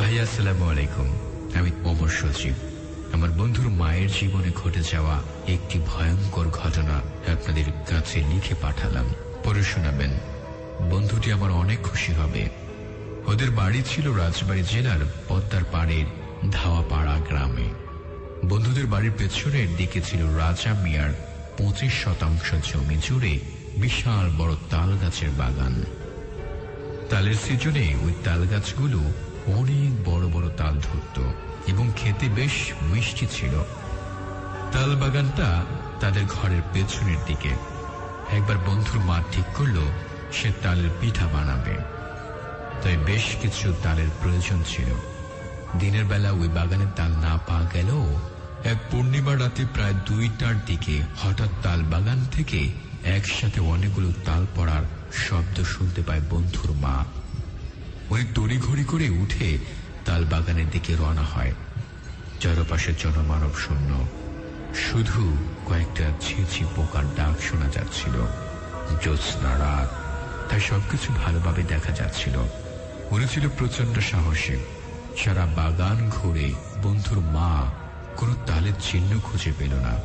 আলাইকুম আমি অমর সচিব আমার বন্ধুর মায়ের জীবনে ঘটে যাওয়া একটি ভয়ঙ্কর ঘটনা আপনাদের কাছে লিখে পাঠালাম। পড়ে শোনাবেন। বন্ধুটি আমার অনেক খুশি হবে। ওদের বাড়ি ছিল রাজবাড়ী জেলার পদ্মার পাড়ের ধাওয়াপাড়া গ্রামে। বন্ধুদের বাড়ির পেছনের দিকে ছিল রাজা মিয়ার পঁচিশ শতাংশ জমি জুড়ে বিশাল বড় তাল গাছের বাগান। তালের সিজনে ওই তাল গাছগুলো অনেক বড় বড় তাল ধরত এবং খেতে বেশ মিষ্টি ছিল। তাল বাগানটা তাদের ঘরের পেছনের দিকে। একবার বন্ধুর মা ঠিক করল, সে তালের পিঠা বানাবে। তাই বেশ কিছু তালের প্রয়োজন ছিল। দিনের বেলা ওই বাগানে তাল না পাওয়া গেলেও এক পূর্ণিমা রাতে প্রায় দুইটার দিকে হঠাৎ তাল বাগান থেকে একসাথে অনেকগুলো তাল পড়ার শব্দ শুনতে পায় বন্ধুর মা। উনি তড়িঘড়ি করে উঠে তাল বাগানের দিকে রওনা হয়। চারপাশে জনমানব শূন্য। শুধু কয়েকটা ছিছি পোকার ডাক শোনা যাচ্ছিল। জ্যোৎস্না রাত তাই সবকিছু ভালোভাবে দেখা যাচ্ছিল। উনি ছিল প্রচণ্ড সাহসী। সারা বাগান ঘুরে বন্ধুর মা কোনো তালের চিহ্ন খুঁজে পেল না।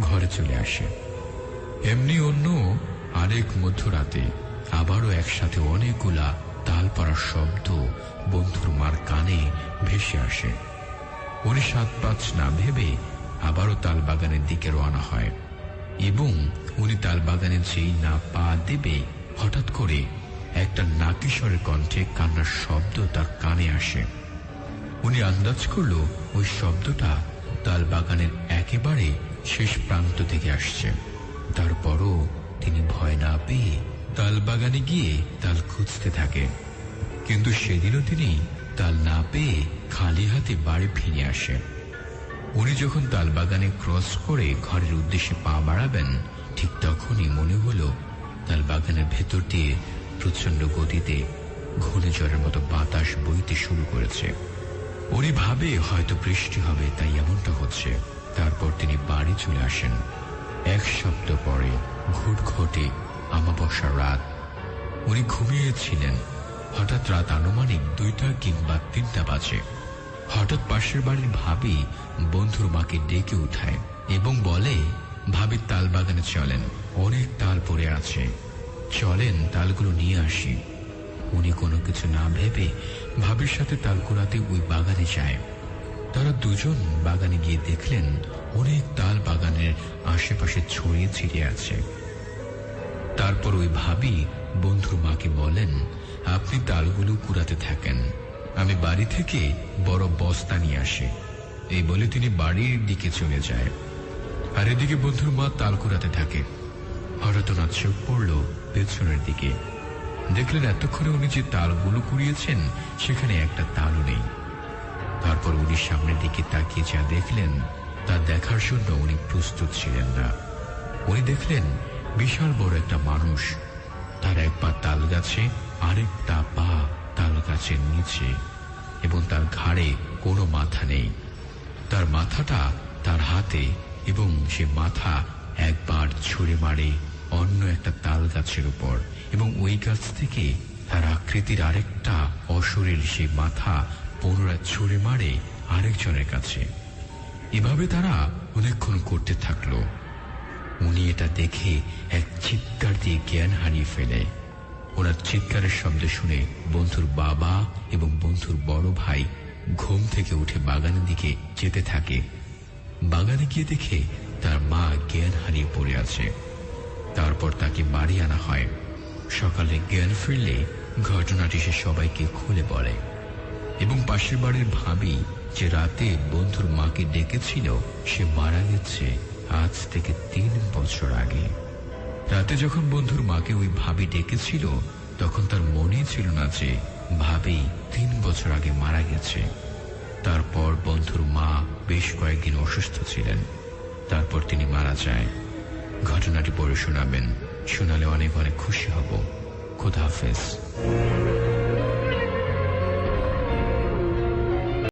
ঘরে চলে আসে। এমনি অন্য আরেক মধ্যরাতে আবারও একসাথে অনেকগুলা তাল পড়ার শব্দ বন্ধুর মার কানে ভেসে আসে। উনি সাত পাঁচ না ভেবে আবারও তাল বাগানের দিকে রওনা হয় এবং উনি তাল বাগানে যেই না পা দেবে হঠাৎ করে একটা নাকিস্বরের কণ্ঠে কান্নার শব্দ তার কানে আসে। উনি আন্দাজ করল ওই শব্দটা তাল বাগানের একেবারে শেষ প্রান্ত থেকে আসছে। তারপরও তিনি ভয় না পেয়ে তাল বাগানে গিয়ে তাল খুঁজতে থাকে। কিন্তু সেদিনও তিনি তাল না পেয়ে খালি হাতে বাড়ি ফিরে আসে উনি যখন তাল বাগানে ক্রস করে ঘরের উদ্দেশ্যে পা বাড়াবেন, ঠিক তখনই মনে হলো তাল বাগানের ভেতর দিয়ে প্রচণ্ড গতিতে ঘূর্ণিঝড়ের মতো বাতাস বইতে শুরু করেছে। উনি ভাবে হয়তো বৃষ্টি হবে, তাই এমনটা হচ্ছে। তারপর তিনি বাড়ি চলে আসেন। এক সপ্তাহ পরে ঘুট ঘটে আমাবস্যার রাত। উনি ঘুমিয়েছিলেন। হঠাৎ রাত আনুমানিক দুইটা কিংবা তিনটা বাজে। হঠাৎ পাশের বাড়ির ভাবি বন্ধুর মাকে ডেকে উঠায় এবং বলে, ভাবি তাল বাগানে চলেন। অনেক তাল পড়ে আছে। চলেন, তালগুলো নিয়ে আসি। উনি কোনো কিছু না ভেবে ভাবির সাথে তাল কুড়াতে ওই বাগানে যায়। তারা দুজন বাগানে গিয়ে দেখলেন, অনেক তাল বাগানের আশেপাশে ছড়িয়ে ছিটিয়ে আছে। তারপর ওই ভাবি বন্ধুর মাকে বলেন, আপনি তালগুলো কুড়াতে থাকেন। আমি বাড়ি থেকে বড় বস্তা নিয়ে আসি। এই বলে তিনি বাড়ির দিকে চলে যায়। আর এদিকে বন্ধুর মা তাল কুড়াতে থাকে। হঠাৎ চোখ পড়ল পেছনের দিকে। দেখলেন এতক্ষণে উনি যে তালগুলো কুড়িয়েছেন, সেখানে একটা তালও নেই। তারপর উনি সামনের দিকে তাকিয়ে যা দেখলেন, তা দেখার জন্য উনি প্রস্তুত ছিলেন না। উনি দেখলেন বিশাল বড় একটা মানুষ। তার এক পা তাল গাছে আরেকটা পা তাল গাছের নিচে, এবং তার ঘাড়ে কোনো মাথা নেই। তার মাথাটা তার হাতে, এবং সে মাথা একবার ছুঁড়ে মারে অন্য একটা তাল গাছের উপর, এবং ওই গাছ থেকে তার আকৃতির আরেকটা অশরীর সেই মাথা পুনরায় ছুঁড়ে মারে আরেকজনের কাছে। এভাবে তারা অনেকক্ষণ করতে থাকল। উনি এটা দেখে এক চিৎকার দিয়ে জ্ঞান হারিয়ে ফেলে। ওনার চিৎকারের শব্দ শুনে বন্ধুর বাবা এবং বন্ধুর বড় ভাই ঘুম থেকে উঠে বাগানের দিকে যেতে থাকে। বাগানে গিয়ে দেখে তার মা জ্ঞান হারিয়ে পড়ে আছে। তারপর তাকে বাড়ি আনা হয়। সকালে জ্ঞান ফিরলে ঘটনাটি সে সবাইকে খুলে বলে। এবং পাশের বাড়ির ভাবি যে রাতে বন্ধুর মাকে ডেকেছিল, সে মারা গেছে। আজ থেকে তিন বছর আগে। রাতে যখন বন্ধুর মাকে ওই ভাবি ডেকেছিল, তখন তার মনে ছিল না যে ভাবি তিন বছর আগে মারা গেছে। তারপর বন্ধুর মা বেশ কয়েকদিন অসুস্থ ছিলেন। তারপর তিনি মারা যায়। ঘটনাটি পড়ে শোনাবেন। শোনালে অনেক অনেক খুশি হব। খোদা হাফেজ।